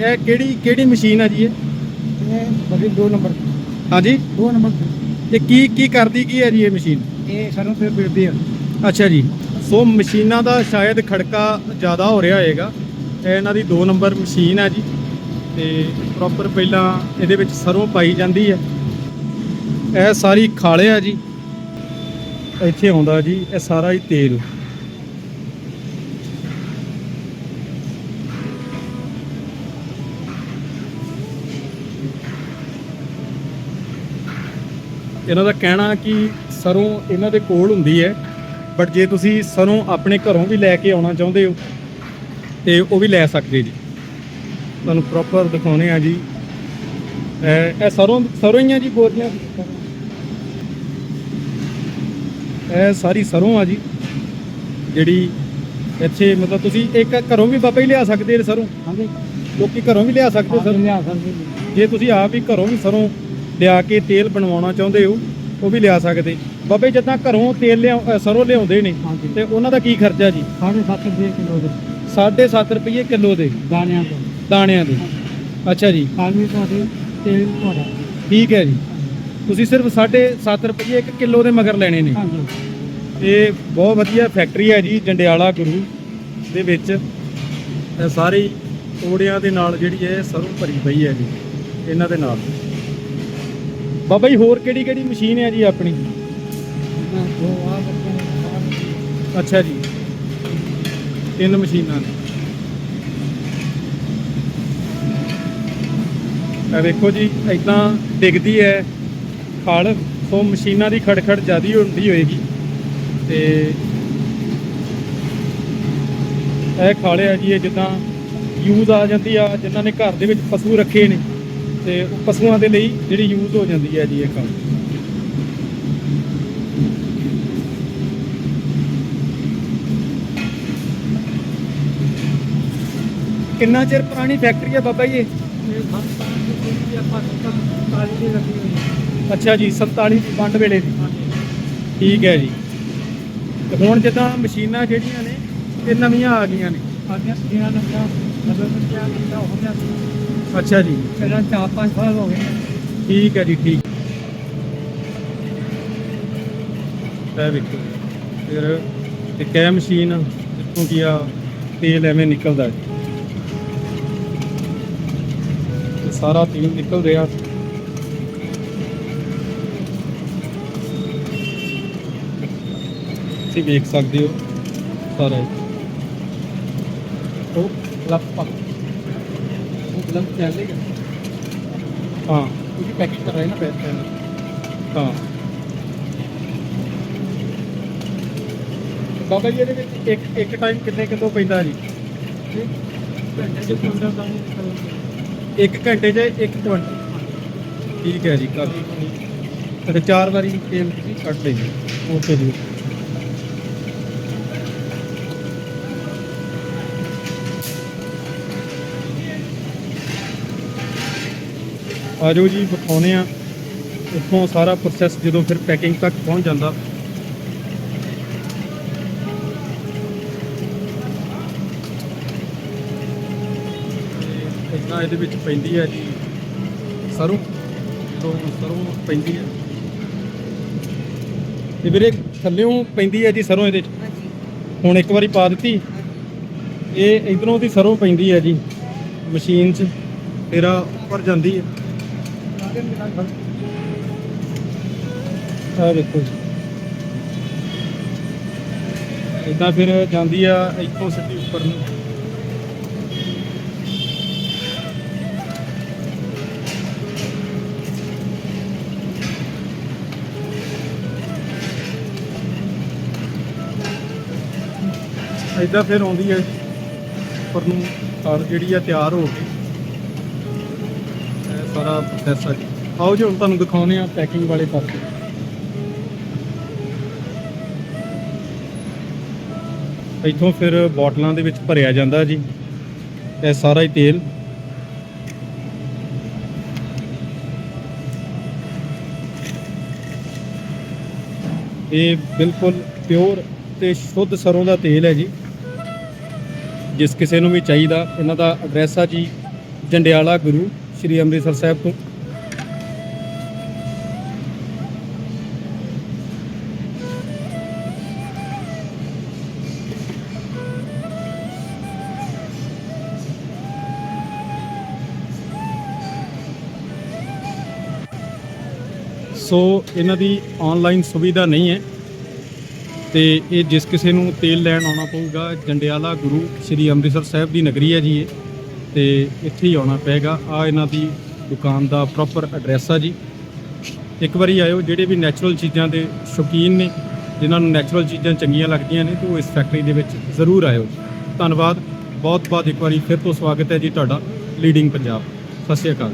ਇਹ ਕਿਹੜੀ ਕਿਹੜੀ ਮਸ਼ੀਨ ਆ ਜੀ ਇਹ? ਇਹ ਬੜੀ 2 ਨੰਬਰ। ਹਾਂਜੀ? 2 ਨੰਬਰ। ਇਹ ਕੀ ਕੀ ਕਰਦੀ ਕੀ ਹੈ ਜੀ ਇਹ ਮਸ਼ੀਨ? ਇਹ ਸਾਨੂੰ ਫਿਰ ਬਿਰਦੀ ਆ। ਅੱਛਾ ਜੀ। ਸੋ ਮਸ਼ੀਨਾਂ ਦਾ ਸ਼ਾਇਦ ਖੜਕਾ ਜ਼ਿਆਦਾ ਹੋ ਰਿਹਾ ਹੋਏਗਾ। ਇਹ ਇਹਨਾਂ ਦੀ 2 ਨੰਬਰ ਮਸ਼ੀਨ ਹੈ ਜੀ। ਤੇ ਪ੍ਰੋਪਰ ਪਹਿਲਾਂ ਇਹਦੇ ਵਿੱਚ ਸਰੋਂ ਪਾਈ ਜਾਂਦੀ ਹੈ। ਇਹ ਸਾਰੀ ਖਾਲੇ ਆ ਜੀ। ਇੱਥੇ ਆਉਂਦਾ ਜੀ ਇਹ ਸਾਰਾ ਹੀ ਤੇਲ। ਇਹਨਾਂ ਦਾ ਕਹਿਣਾ ਕਿ ਸਰੋਂ ਇਹਨਾਂ ਦੇ ਕੋਲ ਹੁੰਦੀ ਹੈ ਬਟ ਜੇ ਤੁਸੀਂ ਸਰੋਂ ਆਪਣੇ ਘਰੋਂ ਵੀ ਲੈ ਕੇ ਆਉਣਾ ਚਾਹੁੰਦੇ ਹੋ ਤੇ ਉਹ ਵੀ ਲੈ ਸਕਦੇ ਜੀ। ਤੁਹਾਨੂੰ ਪ੍ਰੋਪਰ ਦਿਖਾਉਣੇ ਆ ਜੀ। ਇਹ ਸਰੋਂ ਸਰੋਂ ਹੀ ਆ ਜੀ ਬੋਰੀਆਂ ਇਹ ਸਾਰੀ ਸਰੋਂ ਆ ਜੀ ਜਿਹੜੀ ਇੱਥੇ ਮਤਲਬ ਤੁਸੀਂ ਇੱਕ ਘਰੋਂ ਵੀ ਬਾਬਾ ਹੀ ਲਿਆ ਸਕਦੇ ਨੇ ਸਰੋਂ। ਹਾਂਜੀ। ਲੋਕੀ ਘਰੋਂ ਵੀ ਲਿਆ ਸਕਦੇ ਸਰ ਸਰ। ਲਿਆ ਸਕਦੇ ਜੇ ਤੁਸੀਂ ਆਪ ਹੀ ਘਰੋਂ ਵੀ ਸਰੋਂ ਲਿਆ ਕੇ ਤੇਲ ਬਣਵਾਉਣਾ ਚਾਹੁੰਦੇ ਹੋ ਉਹ ਵੀ ਲਿਆ ਸਕਦੇ। ਬਾਬੇ ਜਿੱਦਾਂ ਘਰੋਂ ਤੇਲ ਲਿਆ ਸਰੋਂ ਲਿਆਉਂਦੇ ਨੇ ਹਾਂਜੀ। ਤੇ ਉਹਨਾਂ ਦਾ ਕੀ ਖਰਚਾ ਜੀ? ਸਾਢੇ ਸੱਤ ਰੁਪਏ ਕਿਲੋ ਦੇ। 7.5 ਰੁਪਏ ਕਿਲੋ ਦੇ। ਦਾਣਿਆਂ ਤੋਂ। ਦਾਣਿਆਂ ਦੇ। ਅੱਛਾ ਜੀ। ਕਾਲਮੀ ਤੁਹਾਡੇ ਤੇਲ ਤੁਹਾਡਾ। ਠੀਕ ਹੈ ਜੀ। ਤੁਸੀਂ ਸਿਰਫ 7.5 ਰੁਪਏ ਇੱਕ ਕਿਲੋ ਦੇ ਮਗਰ ਲੈਣੇ ਨੇ। ਹਾਂਜੀ। ਇਹ ਬਹੁਤ ਵਧੀਆ ਫੈਕਟਰੀ ਹੈ ਜੀ ਜੰਡਿਆਲਾ ਗੁਰੂ ਦੇ ਵਿੱਚ। ਇਹ ਸਾਰੇ ਤੋੜਿਆਂ ਦੇ ਨਾਲ ਜਿਹੜੀ ਹੈ ਸਰੋਂ ਭਰੀ ਪਈ ਹੈ ਜੀ ਇਹਨਾਂ ਦੇ ਨਾਲ। ਬਾਬਾ ਜੀ, ਹੋਰ ਕਿਹੜੀ ਕਿਹੜੀ ਮਸ਼ੀਨ ਹੈ ਜੀ ਆਪਣੀ? ਅੱਛਾ ਜੀ। ਤਿੰਨ ਮਸ਼ੀਨਾਂ ਨੇ। ਇਹ ਵੇਖੋ ਜੀ, ਇਦਾਂ ਡਿੱਗਦੀ ਹੈ, ਖਲ, ਸੋ ਮਸ਼ੀਨਾਂ ਦੀ ਖੜਖੜ ਜ਼ਿਆਦੀ ਹੁੰਦੀ ਹੋਏਗੀ। ਤੇ ਇਹ ਖਾਲੇ ਆ ਜੀ, ਇਹ ਜਿੱਦਾਂ ਯੂਜ਼ ਆ ਜਾਂਦੀ ਆ, ਜਿਨ੍ਹਾਂ ਨੇ ਘਰ ਦੇ ਵਿੱਚ ਪਸ਼ੂ ਰੱਖੇ ਨੇ। ਤੇ ਉਹ ਪਸ਼ੂਆਂ ਦੇ ਲਈ ਜਿਹੜੀ ਯੂਜ਼ ਹੋ ਜਾਂਦੀ ਹੈ ਜੀ ਇਹ ਖਾਲ ਕਿੰਨਾ ਚਿਰ ਪੁਰਾਣੀ ਫੈਕਟਰੀ ਹੈ ਬਾਬਾ ਜੀ ਅੱਛਾ ਜੀ 47 ਦੀ ਵੰਡ ਵੇਲੇ ਦੀ। ਠੀਕ ਹੈ ਜੀ। ਤੇ ਹੁਣ ਜਿੱਦਾਂ ਮਸ਼ੀਨਾਂ ਜਿਹੜੀਆਂ ਨੇ, ਇਹ ਨਵੀਆਂ ਆ ਗਈਆਂ ਨੇ। ਆਗੇ ਜਿਹੜਾ ਨੰਬਰ ਨੰਬਰ ਕਿਆ ਕੀਤਾ ਹੋ ਗਿਆ ਅੱਛਾ ਜੀ। ਪਹਿਲਾਂ ਚਾਰ ਪੰਜ ਸਾਲ ਹੋ ਗਏ। ਠੀਕ ਹੈ ਜੀ ਠੀਕ। ਇਹ ਵੇਖੋ ਫਿਰ ਇੱਕ ਇਹ ਮਸ਼ੀਨ ਜਿੱਥੋਂ ਕੀ ਆ ਤੇਲ ਐਵੇਂ ਨਿਕਲਦਾ ਹੈ। ਸਾਰਾ ਤੇਲ ਨਿਕਲ ਰਿਹਾ। ਤੁਸੀਂ ਵੇਖ ਸਕਦੇ ਹੋ ਸਾਰਾ। ਉਹ ਲੱਪਾ। ਬਾਬਾ ਜੀ ਇਹਦੇ ਵਿੱਚ ਇੱਕ ਇੱਕ ਟਾਈਮ ਕਿੰਨੇ ਕਿਲੋ ਪੈਂਦਾ ਜੀ? ਘੰਟੇ ਇੱਕ 'ਚ ਇੱਕ ਕੁਇੰਟਲ ਠੀਕ ਹੈ ਜੀ ਕਾਫੀ ਤੇ ਚਾਰ ਵਾਰੀ ਤੇਲ ਤੁਸੀਂ ਕੱਢ ਲਈ ਓਕੇ ਜੀ। ਆਜੋ ਜੀ ਵਿਖਾਉਨੇ ਆ। ਉੱਥੋਂ ਸਾਰਾ ਪ੍ਰੋਸੈਸ ਜਦੋਂ ਫਿਰ ਪੈਕਿੰਗ ਤੱਕ ਪਹੁੰਚ ਜਾਂਦਾ। ਇਦਾਂ ਇਹਦੇ ਵਿੱਚ ਪੈਂਦੀ ਹੈ ਜੀ ਸਰੋਂ। ਜਦੋਂ ਸਰੋਂ ਪੈਂਦੀ ਹੈ ਤੇ ਵੀਰੇ ਥੱਲੇੋਂ ਪੈਂਦੀ ਹੈ ਜੀ ਸਰੋਂ ਇਹਦੇ ਚ। ਹੁਣ ਇੱਕ ਵਾਰੀ ਪਾ ਦਿੱਤੀ। ਇਹ ਇਧਰੋਂ ਦੀ ਸਰੋਂ ਪੈਂਦੀ ਹੈ ਜੀ ਮਸ਼ੀਨ 'ਚ। ਫਿਰ ਆ ਉੱਪਰ ਜਾਂਦੀ ਹੈ ਆ ਦੇਖੋ ਜੀ। ਇਦਾਂ ਫਿਰ ਜਾਂਦੀ ਆ ਇੱਥੋਂ ਸਿੱਧੀ ਉੱਪਰ ਨੂੰ। ਇਦਾਂ ਫਿਰ ਆਉਂਦੀ ਹੈ ਉੱਪਰ ਨੂੰ ਕਾਰ ਜਿਹੜੀ ਆ ਤਿਆਰ ਹੋ ਕੇ ਸਾਰਾ ਪ੍ਰੋਸੈਸ ਆ ਆਓ ਜੀ, ਹੁਣ ਤੁਹਾਨੂੰ ਦਿਖਾਉਂਦੇ ਆ ਪੈਕਿੰਗ ਵਾਲੇ ਪਾਸੇ। ਇੱਥੋਂ ਫਿਰ ਬੋਟਲਾਂ ਦੇ ਵਿੱਚ ਭਰਿਆ ਜਾਂਦਾ ਜੀ, ਇਹ ਸਾਰਾ ਹੀ ਤੇਲ। ਇਹ ਬਿਲਕੁਲ ਪਿਓਰ ਤੇ ਸ਼ੁੱਧ ਸਰੋਂ ਦਾ ਤੇਲ ਹੈ ਜੀ, ਜਿਸ ਕਿਸੇ ਨੂੰ ਵੀ ਚਾਹੀਦਾ। ਇਹਨਾਂ ਦਾ ਐਡਰੈਸ ਆ ਜੀ, ਜੰਡਿਆਲਾ ਗੁਰੂ ਸ੍ਰੀ ਅੰਮ੍ਰਿਤਸਰ ਸਾਹਿਬ ਤੋਂ। ਸੋ ਇਹਨਾਂ ਦੀ ਆਨਲਾਈਨ ਸੁਵਿਧਾ ਨਹੀਂ ਹੈ ਤੇ ਇਹ ਜਿਸ ਕਿਸੇ ਨੂੰ ਤੇਲ ਲੈਣ ਆਉਣਾ ਪਊਗਾ, ਜੰਡਿਆਲਾ ਗੁਰੂ ਸ੍ਰੀ ਅੰਮ੍ਰਿਤਸਰ ਸਾਹਿਬ ਦੀ ਨਗਰੀ ਹੈ ਜੀ ਇਹ। ਤੇ ਇੱਥੇ ਹੀ ਆਉਣਾ ਪਏਗਾ। ਆ ਇਹਨਾਂ ਦੀ ਦੁਕਾਨ ਦਾ ਪ੍ਰੋਪਰ ਐਡਰੈਸ ਆ ਜੀ। ਇੱਕ ਵਾਰੀ ਆਇਓ, ਜਿਹੜੇ ਵੀ ਨੈਚੁਰਲ ਚੀਜ਼ਾਂ ਦੇ ਸ਼ੌਕੀਨ ਨੇ, ਜਿਨ੍ਹਾਂ ਨੂੰ ਨੈਚੁਰਲ ਚੀਜ਼ਾਂ ਚੰਗੀਆਂ ਲੱਗਦੀਆਂ ਨੇ, ਤੇ ਉਹ ਇਸ ਫੈਕਟਰੀ ਦੇ ਵਿੱਚ ਜ਼ਰੂਰ ਆਇਓ ਧੰਨਵਾਦ। ਬਹੁਤ ਬਹੁਤ ਇੱਕ ਵਾਰੀ ਫਿਰ ਤੋਂ ਸਵਾਗਤ ਹੈ ਜੀ ਤੁਹਾਡਾ ਲੀਡਿੰਗ ਪੰਜਾਬ। ਸਤਿ ਸ਼੍ਰੀ ਅਕਾਲ।